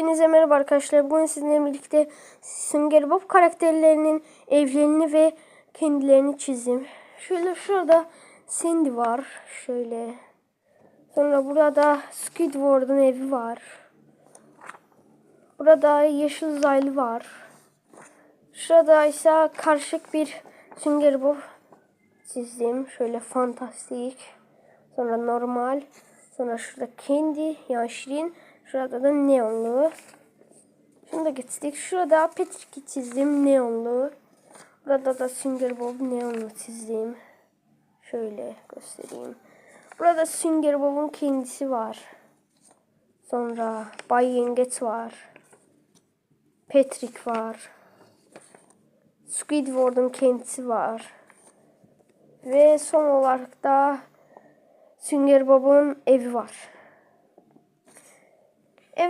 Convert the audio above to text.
Hepinize merhaba arkadaşlar. Bugün sizinle birlikte Sünger Bob karakterlerinin evlerini ve kendilerini çizdim. Şöyle şurada Sandy var. Şöyle. Sonra burada Squidward'ın evi var. Burada Yeşil Uzaylı var. Şurada ise karışık bir Sünger Bob çizdim. Şöyle fantastik. Sonra normal. Sonra şurada kendi yani şirin. Şurada da neonlu. Şunu da geçtik. Şurada Patrick'i çizdim neonlu. Burada da Sünger Bob neonlu çizdim. Şöyle göstereyim. Burada Sünger Bob'un kendisi var. Sonra Bay Yengeç var. Patrick var. Squidward'un kendisi var. Ve son olarak da Sünger Bob'un evi var.